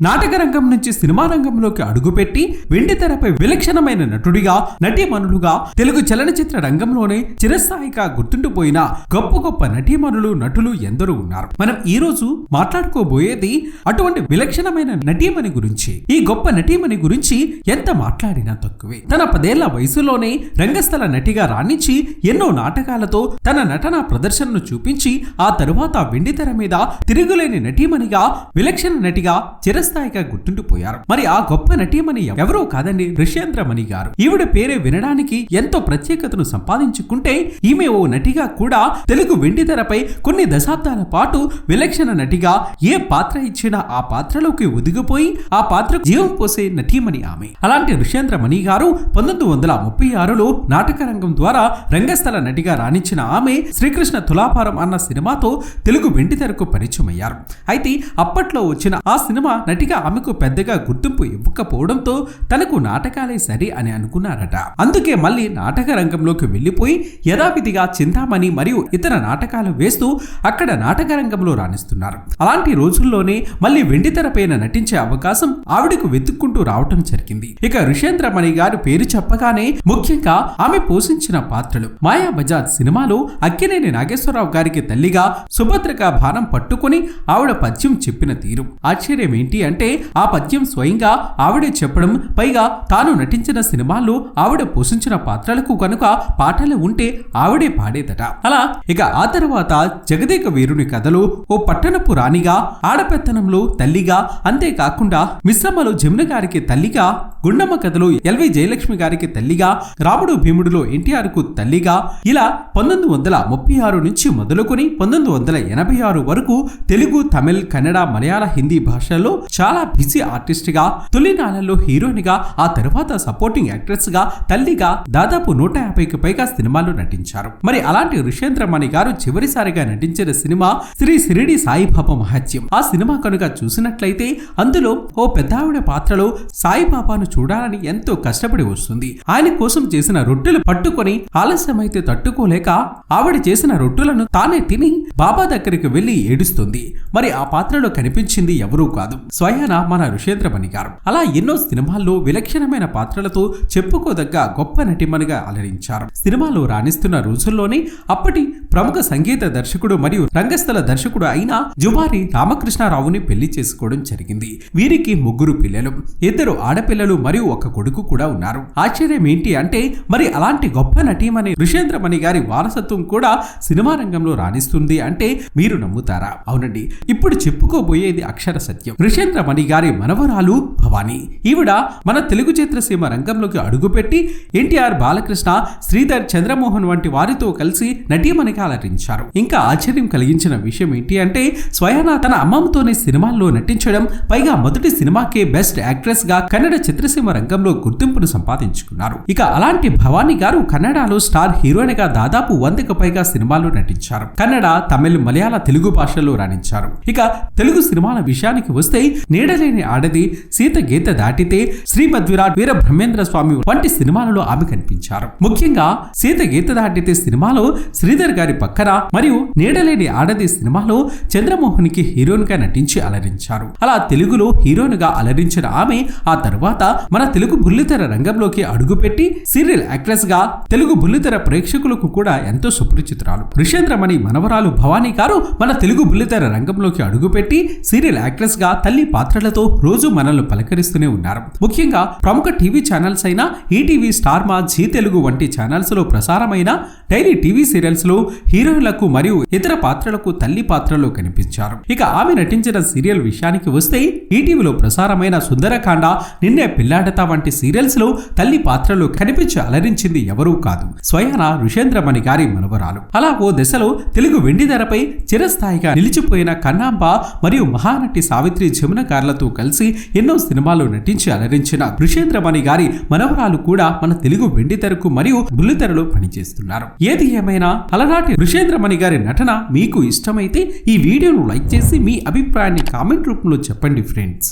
నాటక రంగం నుంచి సినిమా రంగంలోకి అడుగుపెట్టి వెండి తెరపై విలక్షణమైన నటుడిగా నటీమణులుగా తెలుగు చలనచిత్ర రంగంలోనే చిరస్థాయిగా గుర్తుండిపోయిన గొప్ప గొప్ప నటీమణులు నటులు ఎందరూ ఉన్నారు. మనం ఈ రోజు మాట్లాడుకోబోయేది అటువంటి విలక్షణమైన నటీమణి గురించి. ఈ గొప్ప నటీమణి గురించి ఎంత మాట్లాడినా తక్కువే. తన పదేళ్ళ వయసులోనే రంగస్థల నటిగా రాణించి ఎన్నో నాటకాలతో తన నటన ప్రదర్శనను చూపించి ఆ తరువాత వెండి తెర మీద తిరుగులేని నటీమణిగా విలక్షణ నటిగా చిరస్థాయిగా గుర్తుండిపోయారు. మరి ఆ గొప్ప నటీమణి ఎవరో కాదండి? ఋష్యేంద్రమణి గారు. ఈవిడ పేరే వినడానికి ఎంతో ప్రత్యేకతను సంపాదించుకుంటే ఈమె ఓ నటిగా కూడా తెలుగు వెండి తెరపై కొన్ని దశాబ్దాల పాటు విలక్షణ నటిగా ఏ పాత్ర ఇచ్చినా ఆ పాత్రలోకి ఒదిగిపోయి ఆ పాత్ర జీవం పోసే నటీమణి ఆమె. అలాంటి ఋష్యేంద్రమణి గారు పంతొమ్మిది వందల ముప్పై ఆరులో నాటక రంగం ద్వారా రంగస్థల నటిగా రాణించిన ఆమె శ్రీకృష్ణ తులాభారం అన్న సినిమాతో తెలుగు వెండి తెరకు పరిచయం అయ్యారు అయితే అప్పట్లో వచ్చిన ఆ సినిమా నటిగా ఆమెకు పెద్దగా గుర్తింపు ఇవ్వకపోవడంతో తనకు నాటకాలే సరి అని అనుకున్నారట. అందుకే మళ్ళీ నాటక రంగంలోకి వెళ్ళిపోయి యథావిధిగా చింతామణి మరియు ఇతర నాటకాలు వేస్తూ అక్కడ నాటక రంగంలో రాణిస్తున్నారు. అలాంటి రోజుల్లోనే మళ్ళీ వెండి తెరపైన నటించే అవకాశం ఆవిడకు వెతుక్కుంటూ రావటం జరిగింది. ఇక ఋషేంద్రమణి గారు పేరు చెప్పగానే ముఖ్యంగా ఆమె పోషించిన పాత్రలు మాయా బజాజ్ సినిమాలో అక్కినేని నాగేశ్వరరావు గారికి తల్లిగా సుభద్రగా భారం పట్టుకుని ఆవిడ పద్యం చెప్పిన తీరు. ఆశ్చర్యం ఏంటి అంటే ఆ పద్యం స్వయంగా ఆవిడే చెప్పడం పైగా తాను నటించిన సినిమాల్లో ఆవిడ పోషించిన పాత్రలకు కనుక పాటలు ఉంటే ఆవిడే పాడేదట. అలా ఇక ఆ తర్వాత జగదేక వీరుని కథలో ఓ పట్టణపు రాణిగా ఆడపెత్తనంలో తల్లిగా అంతేకాకుండా మిశ్రమలో జమున గారికి తల్లిగా గుండమ్మ కథలో ఎల్వి జయలక్ష్మి గారికి తల్లిగా రాముడు భీముడులో ఎన్టీఆర్కు తల్లిగా ఇలా పంతొమ్మిది వందల ముప్పై ఆరు నుంచి మొదలుకొని పంతొమ్మిది వందల ఎనభై ఆరు వరకు తెలుగు తమిళ్ కన్నడ మలయాళ హిందీ భాషల్లో చాలా బిజీ ఆర్టిస్ట్గా తొలినాళ్ళలో హీరోయిన్గా ఆ తర్వాత సపోర్టింగ్ యాక్ట్రెస్గా తల్లిగా దాదాపు నూట యాభైకి పైగా సినిమాల్లో నటించారు. మరి అలాంటి ఋషేంద్రమణి గారు చివరిసారిగా నటించిన సినిమా శ్రీ సిరిడి సాయిబాబా మహత్యం. ఆ సినిమా కనుక చూసినట్లయితే అందులో ఓ పెద్దావిడ పాత్రలో సాయిబాబాను చూడాలని ఎంతో కష్టపడి వస్తుంది. ఆయన కోసం చేసిన రొట్టెలు పట్టుకొని ఆలస్యమైతే తట్టుకోలేక ఆవిడ చేసిన రొట్టెలను తానే తిని బాబా దగ్గరికి వెళ్ళి ఏడుస్తుంది. మరి ఆ పాత్రలో కనిపించింది ఎవరూ కాదు. స్వయాన మన ఋషేంద్ర గారు అలా ఎన్నో సినిమాల్లో విలక్షణమైన పాత్రలతో చెప్పుకోదగ్గ గొప్ప నటిమనిగా అలరించారు. సినిమాలో రాణిస్తున్న రోజుల్లోనే అప్పటి ప్రముఖ సంగీత దర్శకుడు మరియు రంగస్థల దర్శకుడు అయిన జుబారి రామకృష్ణారావుని పెళ్ళి చేసుకోవడం జరిగింది. వీరికి ముగ్గురు పిల్లలు ఇద్దరు ఆడపిల్లలు మరియు ఒక కొడుకు కూడా ఉన్నారు. ఆశ్చర్యం ఏంటి అంటే మరి అలాంటి గొప్ప నటీమణి ఋషేంద్రమణి గారి వారసత్వం కూడా సినిమా రంగంలో రాణిస్తుంది అంటే మీరు నమ్ముతారా? అవునండి ఇప్పుడు చెప్పుకోబోయేది అక్షర సత్యం. ఋషేంద్రమణి గారి మనవరాలు భవానీ. ఈవిడ మన తెలుగు చిత్రసీమ రంగంలోకి అడుగుపెట్టి ఎన్టీఆర్ బాలకృష్ణ శ్రీధర్ చంద్రమోహన్ వంటి వారితో కలిసి నటీమణిగా అలరించారు. ఇంకా ఆశ్చర్యం కలిగించిన విషయం ఏంటి అంటే స్వయాన తన అమ్మమ్మతోనే సినిమాల్లో నటించడం పైగా మొదటి సినిమాకే బెస్ట్ యాక్ట్రెస్గా కన్నడ చిత్రసీమ రంగంలో గుర్తింపును సంపాదించుకున్నారు. ఇక అలాంటి భవానీ గారు కన్నడలో స్టార్ హీరోయిన్గా దాదాపు వందకు పైగా సినిమాల్లో నటించారు. కన్నడ తమిళ మలయాళ తెలుగు భాషల్లో రాణించారు. ఇక తెలుగు సినిమాల విషయానికి వస్తే నీడలేని ఆడది సీత గీత దాటితే శ్రీమద్విరాట్ వీర బ్రహ్మేంద్ర స్వామి వంటి సినిమాలలో ఆమె కనిపించారు. ముఖ్యంగా సీత గీత దాటితే సినిమాలో శ్రీధర్ గారి పక్కన మరియు నీడలేని ఆడది సినిమాలో చంద్రమోహన్కి హీరోయిన్గా నటించి అలరించారు. అలా తెలుగులో హీరోయిన్గా అలరించిన ఆమె ఆ తర్వాత మన తెలుగు బుల్లితెర రంగంలోకి అడుగుపెట్టి సీరియల్ యాక్ట్రెస్గా తెలుగు బుల్లితెర ప్రేక్షకులకు కూడా ఎంతో సుపరిచితురాలు. ఋషేంద్రమణి మనవరాలు భవానీ గారు మన తెలుగు బుల్లితెర రంగంలోకి అడుగుపెట్టి సీరియల్ యాక్ట్రెస్గా తల్లి పాత్రలతో రోజు మనల్ని పలకరిస్తూనే ఉన్నారు. ముఖ్యంగా ప్రముఖ టీవీ ఛానల్స్ అయిన ETV star Maa G Telugu వంటి ఛానల్స్లో ప్రసారమైన డైలీ టీవీ సీరియల్స్లో హీరోయిన్లకు మరియు ఇతర పాత్రలకు తల్లి పాత్రలో కనిపించారు. ఇక ఆమె నటించిన సీరియల్ విషయానికి వస్తే ఈటీవీలో ప్రసారమైన సుందరకాండ నిన్నే పిల్లాడతా వంటి సీరియల్స్లో తల్లి పాత్రలో కనిపించి అలరించింది ఎవరూ కాదు. స్వయాన ఋషేంద్రమణి గారి మనవరాలు. అలా ఓ దశలో తెలుగు వెండితెరపై చిరస్థాయిగా నిలిచిపోయిన కన్నాంబ మరియు మహానటి సావిత్రి జమున గార్లతో కలిసి ఎన్నో సినిమాలు నటించి అలరించిన ఋషేంద్రమణి గారి మనవరాలు కూడా మన తెలుగు వెండి తెరకు మరియు బుల్లితెరలో పనిచేస్తున్నారు. ఏది ఏమైనా అలనాటి ఋషేంద్రమణి గారి నటన మీకు ఇష్టమైతే ఈ వీడియోను లైక్ చేసి మీ అభిప్రాయాన్ని కామెంట్ రూపంలో చెప్పండి ఫ్రెండ్స్.